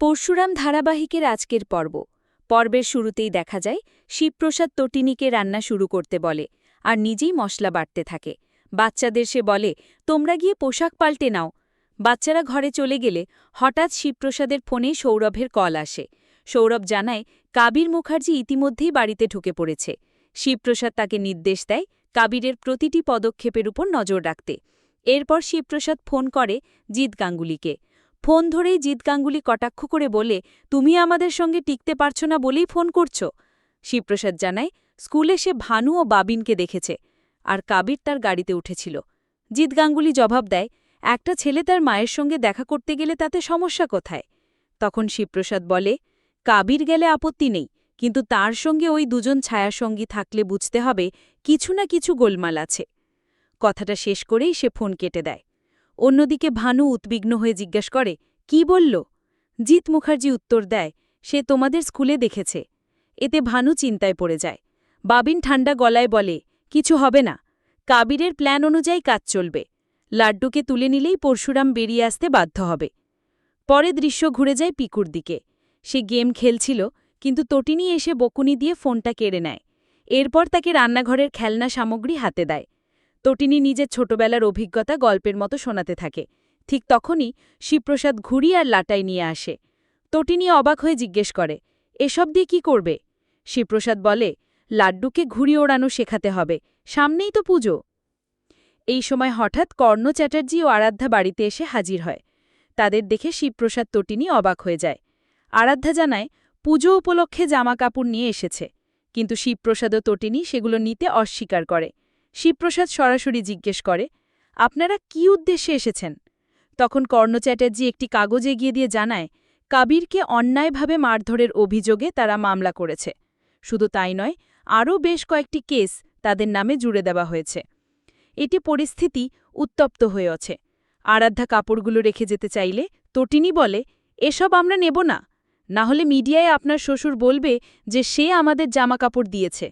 পরশুরাম ধারাবাহিকের আজকের পর্ব। পর্বের শুরুতেই দেখা যায়, শিবপ্রসাদ তটিনীকে রান্না শুরু করতে বলে আর নিজেই মশলা বাটতে থাকে। বাচ্চাদের সে বলে, তোমরা গিয়ে পোশাক পাল্টে নাও। বাচ্চারা ঘরে চলে গেলে হঠাৎ শিবপ্রসাদের ফোনে সৌরভের কল আসে। সৌরভ জানায়, কাবির মুখার্জি ইতিমধ্যেই বাড়িতে ঢুকে পড়েছে। শিবপ্রসাদ তাকে নির্দেশ দেয় কাবিরের প্রতিটি পদক্ষেপের উপর নজর রাখতে। এরপর শিবপ্রসাদ ফোন করে জিৎ গাঙ্গুলিকে ফোন ধরেই জিৎ গাঙ্গুলি কটাক্ষ করে বলে, তুমি আমাদের সঙ্গে টিকতে পারছ না বলেই ফোন করছ? শিবপ্রসাদ জানায়, স্কুলে সে ভানু ও বাবিনকে দেখেছে আর কাবির তার গাড়িতে উঠেছিল। জিৎ গাঙ্গুলি জবাব দেয়, একটা ছেলে তার মায়ের সঙ্গে দেখা করতে গেলে তাতে সমস্যা কোথায়? তখন শিবপ্রসাদ বলে, কাবির গেলে আপত্তি নেই, কিন্তু তার সঙ্গে ওই দুজন ছায়াসঙ্গী থাকলে বুঝতে হবে কিছু না কিছু গোলমাল আছে। কথাটা শেষ করেই সে ফোন কেটে দেয়। অন্যদিকে ভানু উদ্বিগ্ন হয়ে জিজ্ঞেস করে, কি বলল? জিৎ মুখার্জি উত্তর দেয়, সে তোমাদের স্কুলে দেখেছে। এতে ভানু চিন্তায় পড়ে যায়। বাবিন ঠান্ডা গলায় বলে, কিছু হবে না। কাবিরের প্ল্যান অনুযায়ী কাজ চলবে। লাড্ডুকে তুলে নিলেই পরশুরাম বেরিয়ে আসতে বাধ্য হবে। পরে দৃশ্য ঘুরে যায় পিকুর দিকে। সে গেম খেলছিল, কিন্তু তটিনি এসে বকুনি দিয়ে ফোনটা কেড়ে নেয়। এরপর তাকে রান্নাঘরের খেলনা সামগ্রী হাতে দেয়। তটিনী নিজের ছোটবেলার অভিজ্ঞতা গল্পের মতো শোনাতে থাকে। ঠিক তখনই শিবপ্রসাদ ঘুড়ি আর লাটাই নিয়ে আসে। তটিনী অবাক হয়ে জিজ্ঞেস করে, এসব দিয়ে কি করবে? শিবপ্রসাদ বলে, লাড্ডুকে ঘুড়ি ওড়ানো শেখাতে হবে, সামনেই তো পুজো। এই সময় হঠাৎ কর্ণ চ্যাটার্জি ও আরাধ্যা বাড়িতে এসে হাজির হয়। তাদের দেখে শিবপ্রসাদ তটিনী অবাক হয়ে যায়। আরাধ্যা জানায়, পুজো উপলক্ষে জামা কাপড় নিয়ে এসেছে। কিন্তু শিবপ্রসাদ ও তটিনী সেগুলো নিতে অস্বীকার করে। শিবপ্রসাদ সরাসরি জিজ্ঞেস করে, আপনারা কি উদ্দেশ্যে এসেছেন? তখন কর্ণ চ্যাটার্জি একটি কাগজ এগিয়ে দিয়ে জানায়, কাবিরকে অন্যায়ভাবে মারধরের অভিযোগে তারা মামলা করেছে। শুধু তাই নয়, আরও বেশ কয়েকটি কেস তাদের নামে জুড়ে দেওয়া হয়েছে। এটি পরিস্থিতি উত্তপ্ত হয়ে আছে। আরাধ্যা কাপড়গুলো রেখে যেতে চাইলে তটিনী বলে, এসব আমরা নেব না। না হলে মিডিয়ায় আপনার শ্বশুর বলবে যে সে আমাদের জামা কাপড় দিয়েছে।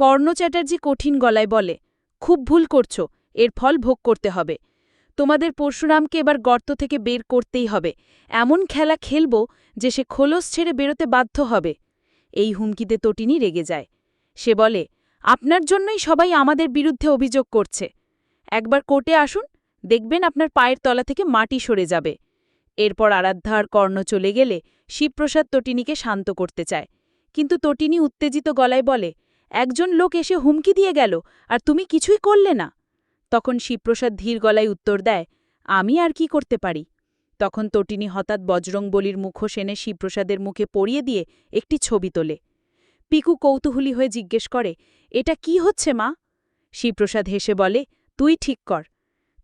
কর্ণ চ্যাটার্জি কঠিন গলায় বলে, খুব ভুল করছ, এর ফল ভোগ করতে হবে। তোমাদের পরশুরামকে এবার গর্ত থেকে বের করতেই হবে। এমন খেলা খেলব যে সে খোলস ছেড়ে বেরোতে বাধ্য হবে এই হুমকিতে তটিনী রেগে যায়। সে বলে, আপনার জন্যই সবাই আমাদের বিরুদ্ধে অভিযোগ করছে। একবার কোর্টে আসুন, দেখবেন আপনার পায়ের তলা থেকে মাটি সরে যাবে এরপর আরাধ্যা আর কর্ণ চলে গেলে শিবপ্রসাদ তটিনীকে শান্ত করতে চায়। কিন্তু তটিনী উত্তেজিত গলায় বলে একজন লোক এসে হুমকি দিয়ে গেল, আর তুমি কিছুই করলে না। তখন শিবপ্রসাদ ধীর গলায় উত্তর দেয়, আমি আর কি করতে পারি? তখন তটিনী হঠাৎ বজরংবলির মুখোশ এনে শিবপ্রসাদের মুখে পরিয়ে দিয়ে একটি ছবি তোলে। পিকু কৌতূহলী হয়ে জিজ্ঞেস করে, এটা কি হচ্ছে মা? শিবপ্রসাদ হেসে বলে, তুই ঠিক কর।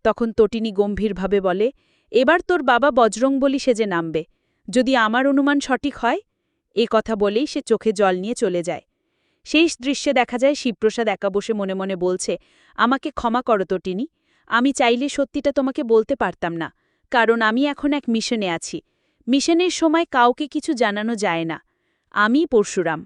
তখন তটিনী গম্ভীরভাবে বলে, এবার তোর বাবা বজরংবলী সেজে নামবে। যদি আমার অনুমান সঠিক হয়? এ কথা বলেই সে চোখে জল নিয়ে চলে যায়। সেই দৃশ্যে দেখা যায় শিবপ্রসাদ একা বসে মনে মনে বলছে, আমাকে ক্ষমা করো তো টিনি, আমি চাইলে সত্যিটা তোমাকে বলতে পারতাম না, কারণ আমি এখন এক মিশনে আছি। মিশনের সময় কাউকে কিছু জানানো যায় না। আমি পরশুরাম।